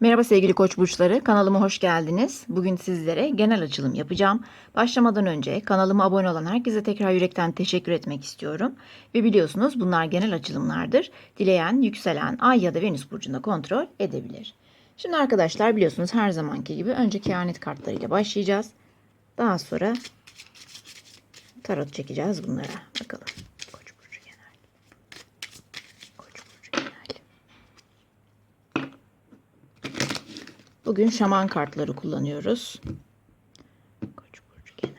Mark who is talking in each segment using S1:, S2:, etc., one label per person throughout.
S1: Merhaba sevgili koç burçları, kanalıma hoş geldiniz. Bugün sizlere genel açılım yapacağım. Başlamadan önce kanalıma abone olan herkese tekrar yürekten teşekkür etmek istiyorum. Ve biliyorsunuz bunlar genel açılımlardır. Dileyen, yükselen, ay ya da venüs burcunda kontrol edebilir. Şimdi arkadaşlar biliyorsunuz her zamanki gibi önce kehanet kartlarıyla başlayacağız. Daha sonra tarot çekeceğiz bunlara. Bakalım. Koç burcu genel. Koç burcu genel. Bugün şaman kartları kullanıyoruz. Koç burcu genel.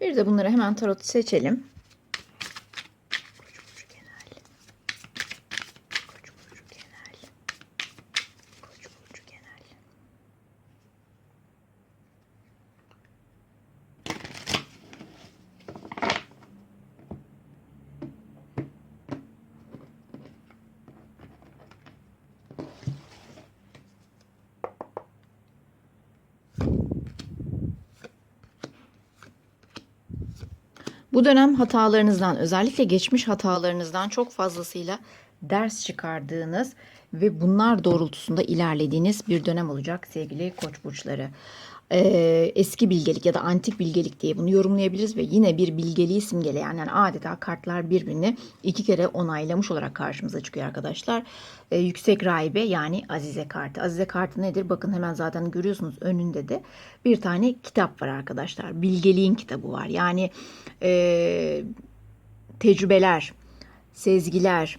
S1: Bir de bunları hemen tarot seçelim. Koç burcu genel. Koç burcu genel. Koç burcu genel. Bu dönem hatalarınızdan özellikle geçmiş hatalarınızdan çok fazlasıyla ders çıkardığınız ve bunlar doğrultusunda ilerlediğiniz bir dönem olacak sevgili koç burçları. Ee, eski bilgelik ya da antik bilgelik diye bunu yorumlayabiliriz ve yine bir bilgeliği simgeleyen yani adeta kartlar birbirini iki kere onaylamış olarak karşımıza çıkıyor arkadaşlar. Ee, yüksek rahibe yani Azize kartı. Azize kartı nedir? Bakın hemen zaten görüyorsunuz önünde de bir tane kitap var arkadaşlar. Bilgeliğin kitabı var. Yani e, tecrübeler, sezgiler,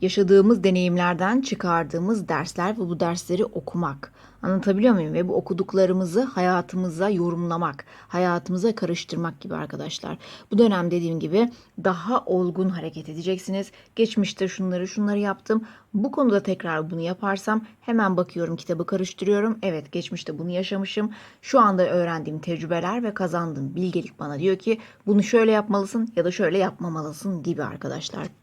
S1: yaşadığımız deneyimlerden çıkardığımız dersler ve bu dersleri okumak. Anlatabiliyor muyum? Ve bu okuduklarımızı hayatımıza yorumlamak, hayatımıza karıştırmak gibi arkadaşlar. Bu dönem dediğim gibi daha olgun hareket edeceksiniz. Geçmişte şunları şunları yaptım. Bu konuda tekrar bunu yaparsam hemen bakıyorum kitabı karıştırıyorum. Evet geçmişte bunu yaşamışım. Şu anda öğrendiğim tecrübeler ve kazandığım bilgelik bana diyor ki bunu şöyle yapmalısın ya da şöyle yapmamalısın gibi arkadaşlar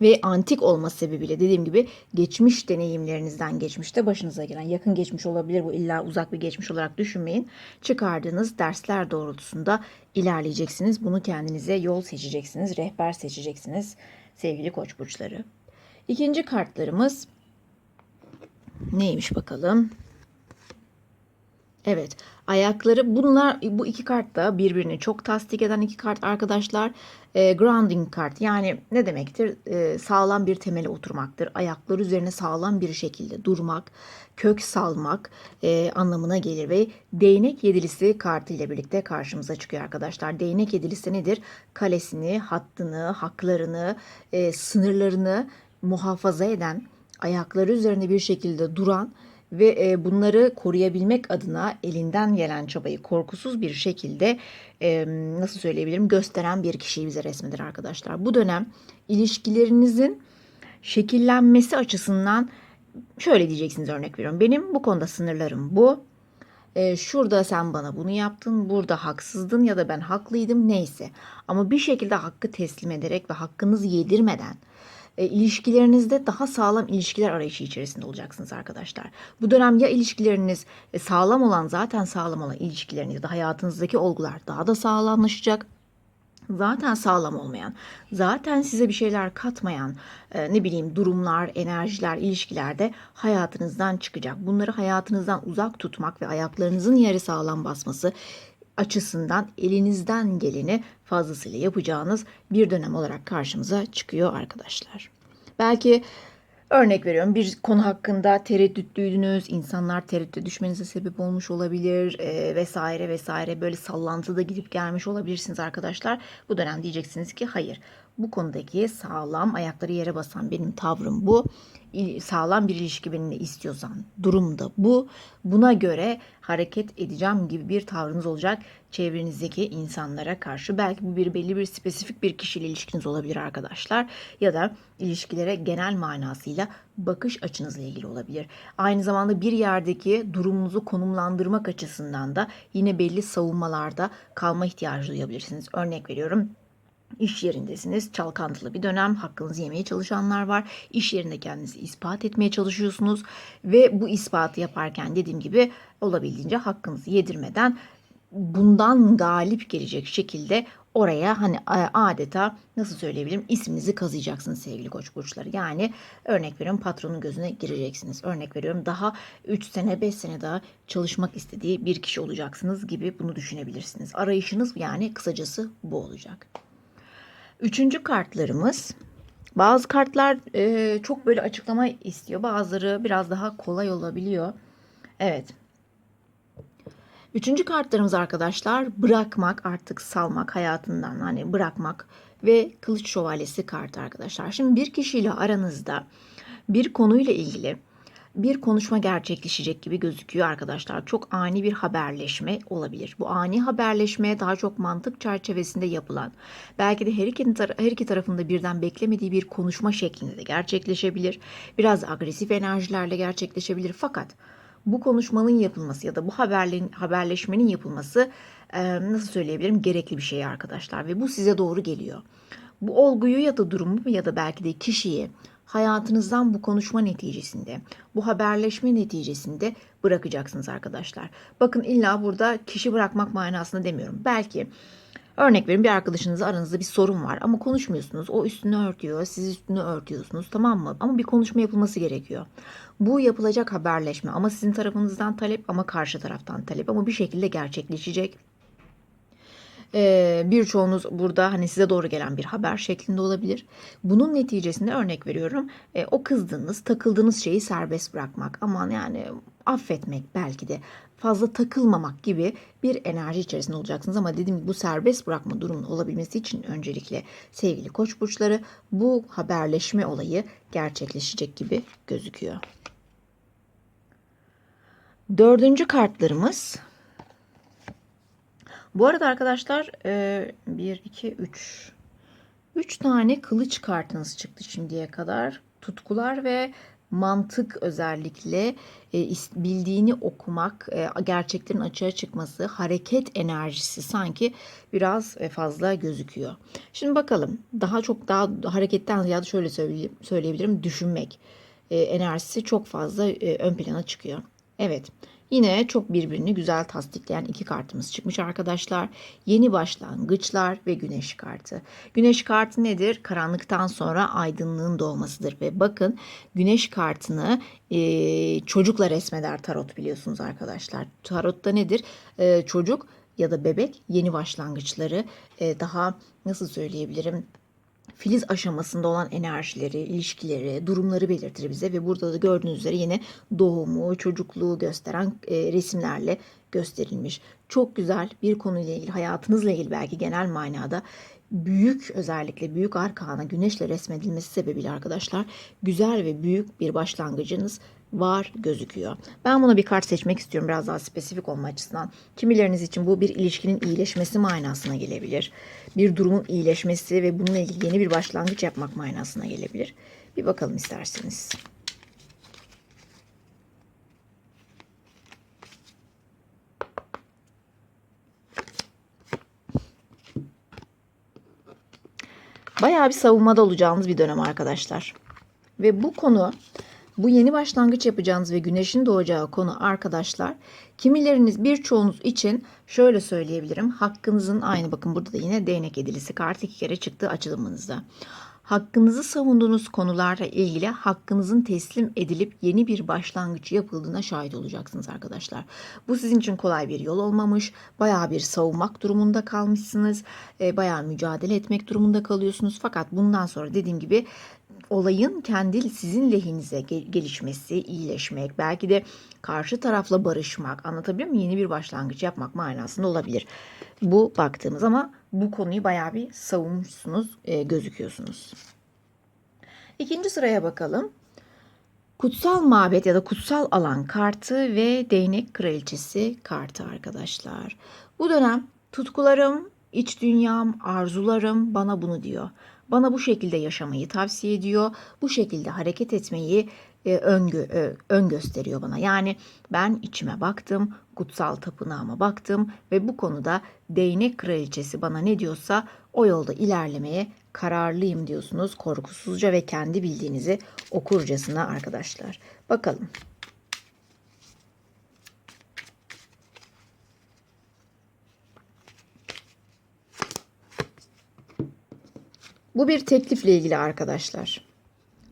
S1: ve antik olması sebebiyle dediğim gibi geçmiş deneyimlerinizden geçmişte başınıza gelen yakın geçmiş olabilir bu illa uzak bir geçmiş olarak düşünmeyin. Çıkardığınız dersler doğrultusunda ilerleyeceksiniz. Bunu kendinize yol seçeceksiniz, rehber seçeceksiniz sevgili koç burçları. İkinci kartlarımız neymiş bakalım? Evet ayakları bunlar bu iki kart da birbirini çok tasdik eden iki kart arkadaşlar. E, grounding kart yani ne demektir? E, sağlam bir temele oturmaktır. Ayakları üzerine sağlam bir şekilde durmak, kök salmak e, anlamına gelir ve değnek yedilisi kartı ile birlikte karşımıza çıkıyor arkadaşlar. Değnek yedilisi nedir? Kalesini, hattını, haklarını, e, sınırlarını muhafaza eden, ayakları üzerine bir şekilde duran ve e, bunları koruyabilmek adına elinden gelen çabayı korkusuz bir şekilde nasıl söyleyebilirim gösteren bir kişiyi bize resmedir arkadaşlar. Bu dönem ilişkilerinizin şekillenmesi açısından şöyle diyeceksiniz örnek veriyorum. Benim bu konuda sınırlarım bu. E, şurada sen bana bunu yaptın, burada haksızdın ya da ben haklıydım neyse. Ama bir şekilde hakkı teslim ederek ve hakkınızı yedirmeden e, ilişkilerinizde daha sağlam ilişkiler arayışı içerisinde olacaksınız arkadaşlar. Bu dönem ya ilişkileriniz e, sağlam olan zaten sağlam olan ilişkileriniz ya da hayatınızdaki olgular daha da sağlamlaşacak zaten sağlam olmayan, zaten size bir şeyler katmayan e, ne bileyim durumlar, enerjiler, ilişkilerde hayatınızdan çıkacak. Bunları hayatınızdan uzak tutmak ve ayaklarınızın yeri sağlam basması açısından elinizden geleni fazlasıyla yapacağınız bir dönem olarak karşımıza çıkıyor arkadaşlar. Belki örnek veriyorum bir konu hakkında tereddütlüydünüz, insanlar tereddüte düşmenize sebep olmuş olabilir e, vesaire vesaire böyle sallantıda gidip gelmiş olabilirsiniz arkadaşlar. Bu dönem diyeceksiniz ki hayır bu konudaki sağlam ayakları yere basan benim tavrım bu. Sağlam bir ilişki benimle istiyorsan durum da bu. Buna göre hareket edeceğim gibi bir tavrınız olacak çevrenizdeki insanlara karşı. Belki bu bir belli bir spesifik bir kişiyle ilişkiniz olabilir arkadaşlar. Ya da ilişkilere genel manasıyla bakış açınızla ilgili olabilir. Aynı zamanda bir yerdeki durumunuzu konumlandırmak açısından da yine belli savunmalarda kalma ihtiyacı duyabilirsiniz. Örnek veriyorum İş yerindesiniz. Çalkantılı bir dönem. Hakkınızı yemeye çalışanlar var. İş yerinde kendinizi ispat etmeye çalışıyorsunuz. Ve bu ispatı yaparken dediğim gibi olabildiğince hakkınızı yedirmeden bundan galip gelecek şekilde oraya hani adeta nasıl söyleyebilirim isminizi kazıyacaksınız sevgili koç burçları. Yani örnek veriyorum patronun gözüne gireceksiniz. Örnek veriyorum daha 3 sene 5 sene daha çalışmak istediği bir kişi olacaksınız gibi bunu düşünebilirsiniz. Arayışınız yani kısacası bu olacak. Üçüncü kartlarımız bazı kartlar e, çok böyle açıklama istiyor. Bazıları biraz daha kolay olabiliyor. Evet. Üçüncü kartlarımız arkadaşlar bırakmak artık salmak hayatından hani bırakmak ve kılıç şövalyesi kartı arkadaşlar. Şimdi bir kişiyle aranızda bir konuyla ilgili bir konuşma gerçekleşecek gibi gözüküyor arkadaşlar. Çok ani bir haberleşme olabilir. Bu ani haberleşme daha çok mantık çerçevesinde yapılan, belki de her iki, her iki tarafında birden beklemediği bir konuşma şeklinde de gerçekleşebilir. Biraz agresif enerjilerle gerçekleşebilir. Fakat bu konuşmanın yapılması ya da bu haberlerin, haberleşmenin yapılması e, nasıl söyleyebilirim gerekli bir şey arkadaşlar ve bu size doğru geliyor. Bu olguyu ya da durumu ya da belki de kişiyi hayatınızdan bu konuşma neticesinde, bu haberleşme neticesinde bırakacaksınız arkadaşlar. Bakın illa burada kişi bırakmak manasında demiyorum. Belki örnek verin bir arkadaşınızla aranızda bir sorun var ama konuşmuyorsunuz. O üstünü örtüyor, siz üstünü örtüyorsunuz tamam mı? Ama bir konuşma yapılması gerekiyor. Bu yapılacak haberleşme ama sizin tarafınızdan talep ama karşı taraftan talep ama bir şekilde gerçekleşecek. Ee, birçoğunuz burada hani size doğru gelen bir haber şeklinde olabilir. Bunun neticesinde örnek veriyorum e, o kızdığınız, takıldığınız şeyi serbest bırakmak, aman yani affetmek belki de fazla takılmamak gibi bir enerji içerisinde olacaksınız. Ama dediğim gibi bu serbest bırakma durumunun olabilmesi için öncelikle sevgili koç burçları bu haberleşme olayı gerçekleşecek gibi gözüküyor. Dördüncü kartlarımız bu arada arkadaşlar 1, 2, 3. 3 tane kılıç kartınız çıktı şimdiye kadar. Tutkular ve mantık özellikle e, bildiğini okumak, e, gerçeklerin açığa çıkması, hareket enerjisi sanki biraz e, fazla gözüküyor. Şimdi bakalım daha çok daha hareketten ziyade şöyle söyleyebilirim düşünmek enerjisi çok fazla ön plana çıkıyor. Evet Yine çok birbirini güzel tasdikleyen iki kartımız çıkmış arkadaşlar. Yeni başlangıçlar ve güneş kartı. Güneş kartı nedir? Karanlıktan sonra aydınlığın doğmasıdır. Ve bakın güneş kartını e, çocukla resmeder tarot biliyorsunuz arkadaşlar. Tarotta nedir? E, çocuk ya da bebek yeni başlangıçları e, daha nasıl söyleyebilirim? Filiz aşamasında olan enerjileri, ilişkileri, durumları belirtir bize ve burada da gördüğünüz üzere yine doğumu, çocukluğu gösteren e, resimlerle gösterilmiş. Çok güzel bir konuyla ilgili, hayatınızla ilgili belki genel manada büyük özellikle büyük arkana güneşle resmedilmesi sebebiyle arkadaşlar güzel ve büyük bir başlangıcınız var gözüküyor. Ben buna bir kart seçmek istiyorum biraz daha spesifik olma açısından. Kimileriniz için bu bir ilişkinin iyileşmesi manasına gelebilir. Bir durumun iyileşmesi ve bununla ilgili yeni bir başlangıç yapmak manasına gelebilir. Bir bakalım isterseniz. Bayağı bir savunmada olacağınız bir dönem arkadaşlar. Ve bu konu bu yeni başlangıç yapacağınız ve güneşin doğacağı konu arkadaşlar. Kimileriniz birçoğunuz için şöyle söyleyebilirim. Hakkınızın aynı bakın burada da yine değnek edilisi kart iki kere çıktı açılımınızda. Hakkınızı savunduğunuz konularla ilgili hakkınızın teslim edilip yeni bir başlangıç yapıldığına şahit olacaksınız arkadaşlar. Bu sizin için kolay bir yol olmamış. Bayağı bir savunmak durumunda kalmışsınız. E, bayağı mücadele etmek durumunda kalıyorsunuz. Fakat bundan sonra dediğim gibi olayın kendi sizin lehinize gelişmesi, iyileşmek, belki de karşı tarafla barışmak, anlatabiliyor muyum? Yeni bir başlangıç yapmak manasında olabilir. Bu baktığımız ama bu konuyu bayağı bir savunmuşsunuz, e, gözüküyorsunuz. İkinci sıraya bakalım. Kutsal mabet ya da kutsal alan kartı ve değnek kraliçesi kartı arkadaşlar. Bu dönem tutkularım, iç dünyam, arzularım bana bunu diyor. Bana bu şekilde yaşamayı tavsiye ediyor. Bu şekilde hareket etmeyi e, öngö, e, ön gösteriyor bana. Yani ben içime baktım, kutsal tapınağıma baktım ve bu konuda değnek kraliçesi bana ne diyorsa o yolda ilerlemeye kararlıyım diyorsunuz. Korkusuzca ve kendi bildiğinizi okurcasına arkadaşlar. Bakalım. Bu bir teklifle ilgili arkadaşlar.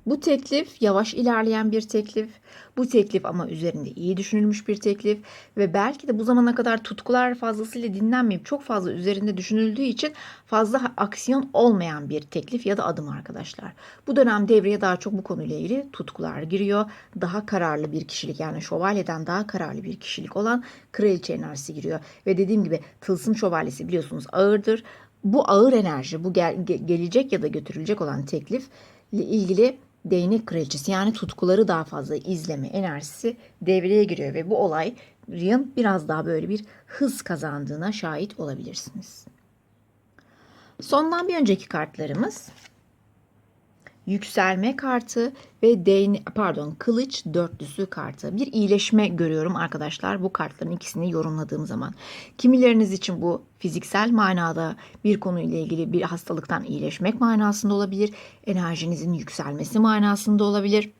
S1: Bu teklif yavaş ilerleyen bir teklif. Bu teklif ama üzerinde iyi düşünülmüş bir teklif ve belki de bu zamana kadar tutkular fazlasıyla dinlenmeyip çok fazla üzerinde düşünüldüğü için fazla aksiyon olmayan bir teklif ya da adım arkadaşlar. Bu dönem devreye daha çok bu konuyla ilgili tutkular giriyor. Daha kararlı bir kişilik yani şövalyeden daha kararlı bir kişilik olan kraliçe enerjisi giriyor. Ve dediğim gibi tılsım şövalyesi biliyorsunuz ağırdır. Bu ağır enerji, bu gel- ge- gelecek ya da götürülecek olan teklifle ilgili değnek kraliçesi yani tutkuları daha fazla izleme enerjisi devreye giriyor ve bu olayın biraz daha böyle bir hız kazandığına şahit olabilirsiniz. Sondan bir önceki kartlarımız yükselme kartı ve değne, pardon kılıç dörtlüsü kartı. Bir iyileşme görüyorum arkadaşlar bu kartların ikisini yorumladığım zaman. Kimileriniz için bu fiziksel manada bir konuyla ilgili bir hastalıktan iyileşmek manasında olabilir. Enerjinizin yükselmesi manasında olabilir.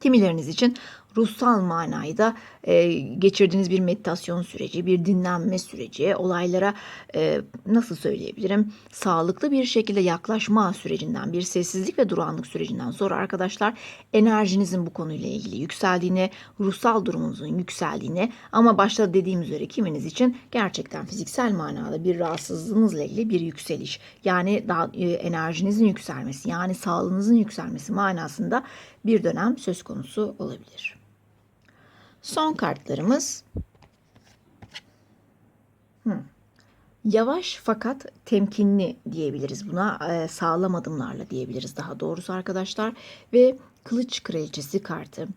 S1: Kimileriniz için ruhsal manayı da e, geçirdiğiniz bir meditasyon süreci, bir dinlenme süreci, olaylara e, nasıl söyleyebilirim? Sağlıklı bir şekilde yaklaşma sürecinden, bir sessizlik ve durağanlık sürecinden sonra arkadaşlar enerjinizin bu konuyla ilgili yükseldiğini, ruhsal durumunuzun yükseldiğini ama başta dediğim üzere kiminiz için gerçekten fiziksel manada bir rahatsızlığınızla ilgili bir yükseliş, yani daha e, enerjinizin yükselmesi, yani sağlığınızın yükselmesi manasında bir dönem söz konusu olabilir. Son kartlarımız hmm. yavaş fakat temkinli diyebiliriz buna e, sağlam adımlarla diyebiliriz daha doğrusu arkadaşlar ve kılıç kraliçesi kartı.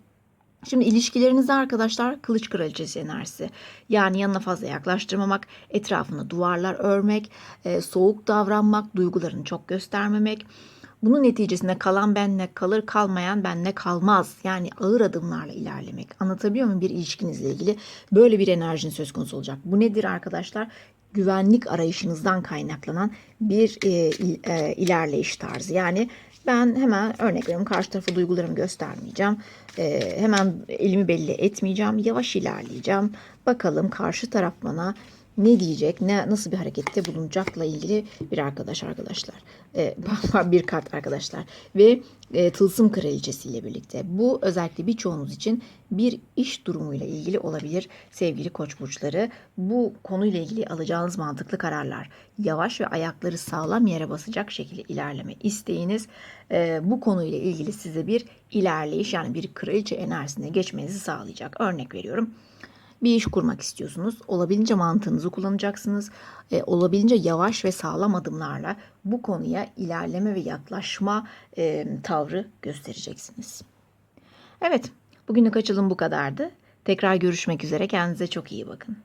S1: Şimdi ilişkilerinizde arkadaşlar kılıç kraliçesi enerjisi. Yani yanına fazla yaklaştırmamak, etrafına duvarlar örmek, e, soğuk davranmak, duygularını çok göstermemek. Bunun neticesinde kalan benle kalır, kalmayan benle kalmaz. Yani ağır adımlarla ilerlemek. Anlatabiliyor muyum bir ilişkinizle ilgili? Böyle bir enerjinin söz konusu olacak. Bu nedir arkadaşlar? Güvenlik arayışınızdan kaynaklanan bir e, e, ilerleyiş tarzı. Yani ben hemen örnek veriyorum karşı tarafa duygularımı göstermeyeceğim. E, hemen elimi belli etmeyeceğim. Yavaş ilerleyeceğim. Bakalım karşı taraf bana ne diyecek, ne nasıl bir harekette bulunacakla ilgili bir arkadaş arkadaşlar. E, bir kart arkadaşlar ve e, tılsım kraliçesiyle birlikte. Bu özellikle birçoğunuz için bir iş durumuyla ilgili olabilir sevgili koç burçları. Bu konuyla ilgili alacağınız mantıklı kararlar, yavaş ve ayakları sağlam yere basacak şekilde ilerleme isteğiniz e, bu konuyla ilgili size bir ilerleyiş yani bir kraliçe enerjisine geçmenizi sağlayacak. Örnek veriyorum bir iş kurmak istiyorsunuz. Olabildiğince mantığınızı kullanacaksınız. E, olabildiğince yavaş ve sağlam adımlarla bu konuya ilerleme ve yaklaşma e, tavrı göstereceksiniz. Evet, bugünlük açılım bu kadardı. Tekrar görüşmek üzere. Kendinize çok iyi bakın.